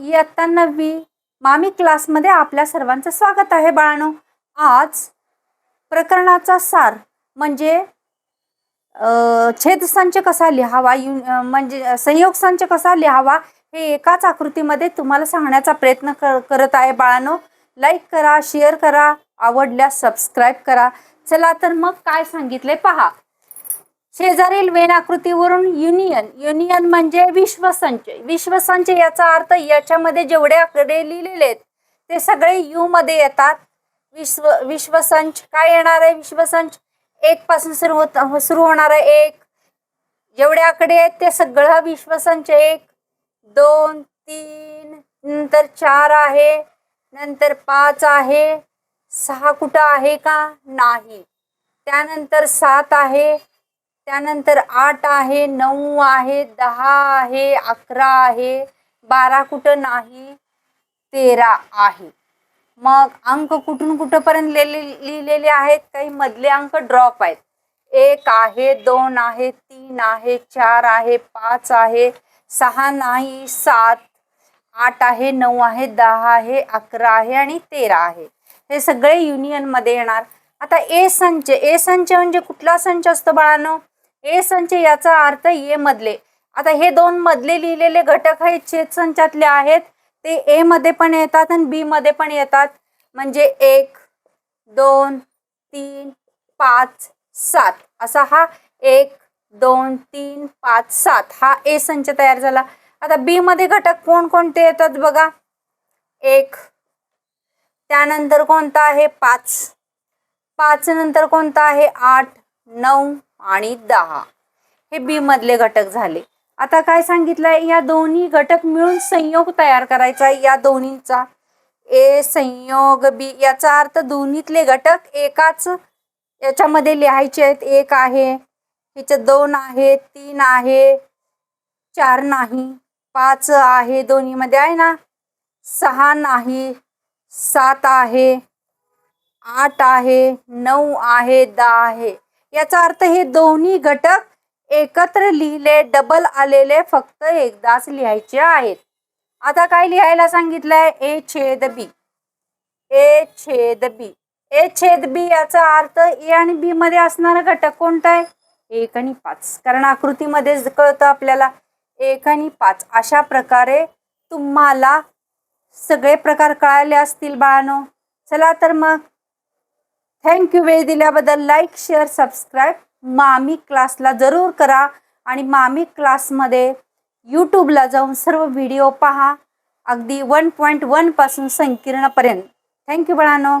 इयत्ता नववी मामी क्लासमध्ये आपल्या सर्वांचं स्वागत आहे बाळांनो. आज प्रकरणाचा सार म्हणजे छेद संच कसा लिहावा यु म्हणजे संयोग संच कसा लिहावा हे एकाच आकृतीमध्ये तुम्हाला सांगण्याचा प्रयत्न कर करत आहे बाळांनो. लाईक करा शेअर करा आवडल्यास सबस्क्राईब करा. चला तर मग काय सांगितले पहा. शेजारील वेन आकृतीवरून युनियन युनियन म्हणजे विश्वसंच विश्वसंच याचा अर्थ याच्यामध्ये जेवढे आकडे लिहिलेले आहेत ते सगळे यू मध्ये येतात. विश्व विश्वसंच काय येणार आहे विश्वसंच? एक पासून सुरू होत सुरू होणार आहे एक. जेवढे आकडे आहेत ते सगळं विश्वसंच एक. दोन तीन नंतर चार आहे नंतर पाच आहे. सहा कुठं आहे का? नाही. त्यानंतर सात आहे. त्यानंतर आठ आहे नऊ आहे दहा आहे अकरा आहे बारा कुठं नाही तेरा आहे. मग अंक कुठून कुठंपर्यंत लिहिले लिहिलेले आहेत? काही मधले अंक ड्रॉप आहेत. एक आहे दोन आहे तीन आहे चार आहे पाच आहे सहा नाही सात आठ आहे नऊ आहे दहा आहे अकरा आहे आणि तेरा आहे. हे सगळे युनियनमध्ये येणार. आता ए संच ए संच म्हणजे कुठला संच असतो बाळांनो? ए संच याचा अर्थ ए मधले. आता हे दोन मधले लिहिलेले घटक हे छेद संचातले आहेत. ते ए मध्ये पण येतात आणि बी मध्ये पण येतात. म्हणजे एक दोन तीन पाच सात. असा हा एक दोन तीन पाच सात हा ए संच तयार झाला. आता बी मध्ये घटक कोणकोणते येतात बघा? एक त्यानंतर कोणता आहे? पाच. पाच नंतर कोणता आहे? आठ नऊ आणि दहा. हे बी मधले घटक झाले. आता काय सांगितलंय? या दोन्ही घटक मिळून संयोग तयार करायचा आहे. या दोन्हीचा ए संयोग बी. याचा अर्थ दोन्हीतले घटक एकाच याच्यामध्ये लिहायचे आहेत. एक आहे. ह्याच्यात दोन आहे तीन आहे चार नाही पाच आहे दोन्हीमध्ये. आहे ना? सहा नाही सात आहे आठ आहे नऊ आहे दहा आहे. याचा अर्थ हे दोन्ही घटक एकत्र लिहिले डबल आलेले फक्त एकदाच लिहायचे आहेत. आता काय लिहायला सांगितलंय? ए छेद बी. ए छेद बी. ए छेद बी याचा अर्थ ए आणि बी मध्ये असणारा घटक कोणता आहे? एक आणि पाच. कारण आकृतीमध्येच कळतं आपल्याला एक आणि पाच. अशा प्रकारे तुम्हाला सगळे प्रकार कळाले असतील बाळानो. चला तर मग थँक्यू वेळ दिल्याबद्दल लाईक शेअर सबस्क्राईब मामी क्लासला जरूर करा आणि मामी क्लासमध्ये यूट्यूबला जाऊन सर्व व्हिडिओ पहा. अगदी वन पॉईंट वनपासून संकीर्णपर्यंत थँक्यू बाळानो.